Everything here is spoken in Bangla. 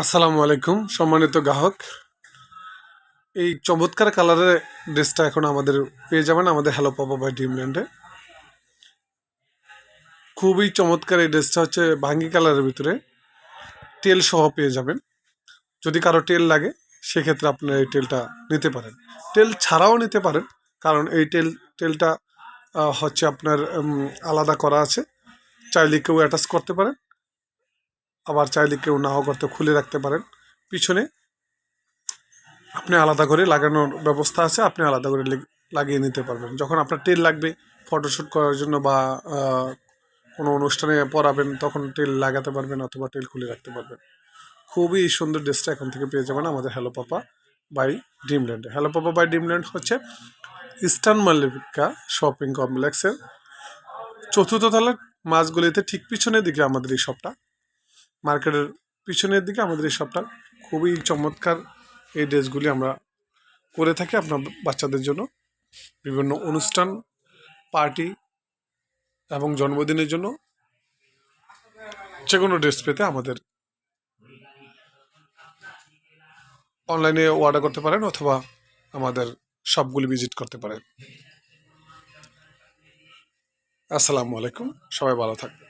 আসসালামু আলাইকুম, সম্মানিত গ্রাহক। এই চমৎকার কালারের ড্রেসটা এখন আমাদের পেয়ে যাবেন আমাদের হ্যালো পাপা বাই ড্রিমল্যান্ডে খুবই চমৎকার এই ড্রেসটা হচ্ছে ভাঙ্গি কালারের ভিতরে। তেল সহ পেয়ে যাবেন। যদি কারও তেল লাগে, সেক্ষেত্রে আপনার এই তেলটা নিতে পারেন। তেল ছাড়াও নিতে পারেন, কারণ এই তেল, তেলটা হচ্ছে আপনার আলাদা করা আছে। চাইলে কেউ অ্যাটাচ করতে পারেন। আবার চাইলে কেউ নাও করতে খুলে রাখতে পারেন। পিছনে আপনি আলাদা করে লাগানোর ব্যবস্থা আছে, আপনি আলাদা করে লাগিয়ে নিতে পারবেন। যখন আপনার তেল লাগবে ফটোশ্যুট করার জন্য বা কোনো অনুষ্ঠানে পরাবেন, তখন তেল লাগাতে পারবেন অথবা তেল খুলে রাখতে পারবেন। খুবই সুন্দর ড্রেসটা এখন থেকে পেয়ে যাবেন আমাদের হ্যালো পাপা বাই ড্রিমল্যান্ডে হ্যালো পাপা বাই ডিমল্যান্ড হচ্ছে ইস্টার্ন মাল্লিকা শপিং কমপ্লেক্সের চতুর্থ তলার মাছগুলিতে ঠিক পিছনের দিকে আমাদের এই শপটা মার্কেটের পিছনের দিকে আমাদের এই শপটা খুবই চমৎকার। এই ড্রেসগুলি আমরা করে থাকি আপনার বাচ্চাদের জন্য। বিভিন্ন অনুষ্ঠান, পার্টি এবং জন্মদিনের জন্য যে কোনো ড্রেস পেতে আমাদের অনলাইনে অর্ডার করতে পারেন অথবা আমাদের শপগুলি ভিজিট করতে পারেন। আসসালামু আলাইকুম, সবাই ভালো থাকবেন।